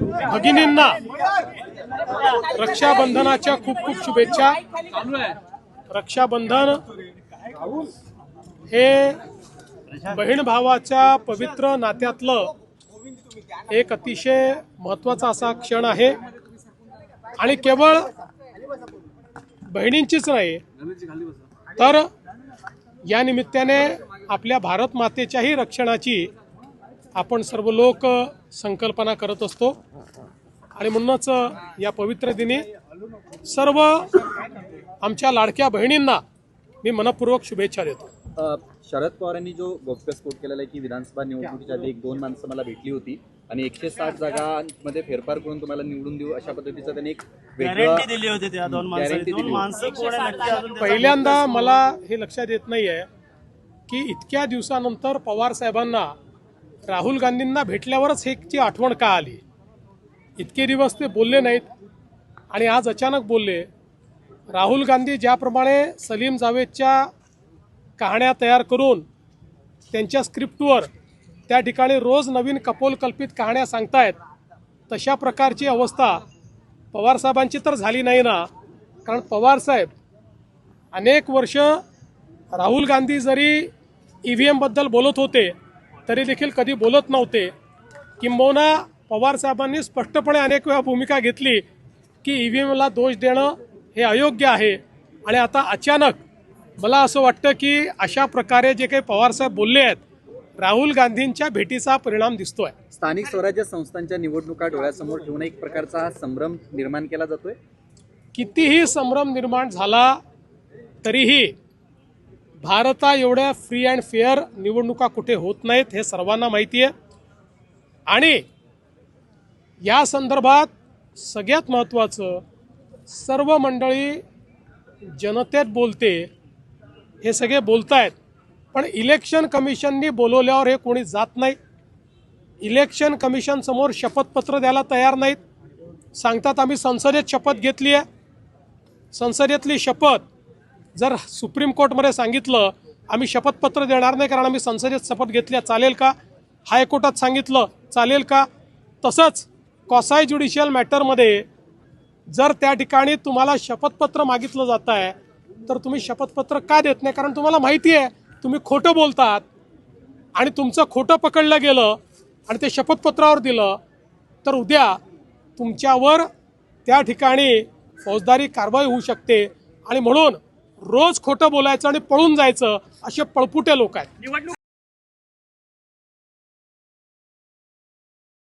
भगिनींना रक्षाबंधनाच्या खूप खूप शुभेच्छा. रक्षाबंधन हे बहीण भावाच्या पवित्र नात्यातलं एक अतिशय महत्त्वाचा असा क्षण आहे. आणि केवळ बहिणींचीच नाही तर या निमित्ताने आपल्या भारत मातेच्याही रक्षणाची आपण सर्व लोक संकल्पना करत असतो. आणि म्हणूनच या पवित्र दिनी सर्व आमच्या लाडक्या बहिणींना मी मनपूर्वक शुभेच्छा देतो. शरद पवारांनी जो गौप्यस्फोट केलेला आहे की विधानसभा निवडणुकीच्या आधी एक दोन माणसं मला भेटली होती आणि एकशे साठ जागांमध्ये फेरफार करून तुम्हाला निवडून देऊ अशा पद्धतीचं त्यांनी एक दिली होती त्या दोन माणसं पहिल्यांदा मला हे लक्षात येत नाही आहे की इतक्या दिवसानंतर पवार साहेबांना राहुल गांधींना भेटल्यावरच ह्याची आठवण का आली? इतके दिवस ते बोलले नाहीत. आणि आज अचानक बोलले. राहुल गांधी ज्याप्रमाणे सलीम जावेदच्या कहाण्या तयार करून त्यांच्या स्क्रिप्टवर त्या ठिकाणी रोज नवीन कपोलकल्पित कहाण्या सांगतायत तशा प्रकारची अवस्था पवारसाहेबांची तर झाली नाही ना? कारण पवारसाहेब अनेक वर्ष राहुल गांधी जरी ई व्ही एमबद्दल बोलत होते तरी देखील कधी बोलत नव्हते. किंबहुना पवारसाहेबांनी स्पष्टपणे अनेक वेळा भूमिका घेतली की ई व्ही एमला दोष देणं हे अयोग्य आहे. आणि आता अचानक मला असं वाटतं की अशा प्रकारे जे काही पवारसाहेब बोलले आहेत राहुल गांधींच्या भेटीचा परिणाम दिसतोय. स्थानिक स्वराज्य संस्थांच्या निवडणुका डोळ्यासमोर ठेवून एक प्रकारचा हा संभ्रम निर्माण केला जातोय? कितीही संभ्रम निर्माण झाला तरीही भारता एवढ्या फ्री अँड फेअर निवडणुका कुठे होत नाहीत हे सर्वांना माहिती आहे आणि या संदर्भात सगळ्यात महत्त्वाचं सर्व मंडळी जनतेत बोलते हे सगळे बोलत आहेत पण इलेक्शन कमिशननी बोलवल्यावर हे कोणी जात नाही. इलेक्शन कमिशनसमोर शपथपत्र द्यायला तयार नाहीत. सांगतात आम्ही संसदेत शपथ घेतली आहे संसदेतली शपथ जर सुप्रीम कोर्टमध्ये सांगितलं आम्ही शपथपत्र देणार नाही कारण आम्ही संसदेत शपथ घेतली आहे, चालेल का? हायकोर्टात सांगितलं चालेल का? तसंच कॉसाय ज्युडिशियल मॅटरमध्ये जर त्या ठिकाणी तुम्हाला शपथपत्र मागितलं जात आहे तर तुम्ही शपथपत्र का देत नाही? कारण तुम्हाला माहिती आहे तुम्ही खोटं बोलतात आणि तुमचं खोटं पकडलं गेलं आणि ते शपथपत्रावर दिलं तर उद्या तुमच्यावर त्या ठिकाणी फौजदारी कारवाई होऊ शकते. आणि म्हणून रोज खोटं बोलायचं आणि पळून जायचं असे पळपुटे लोक आहेत.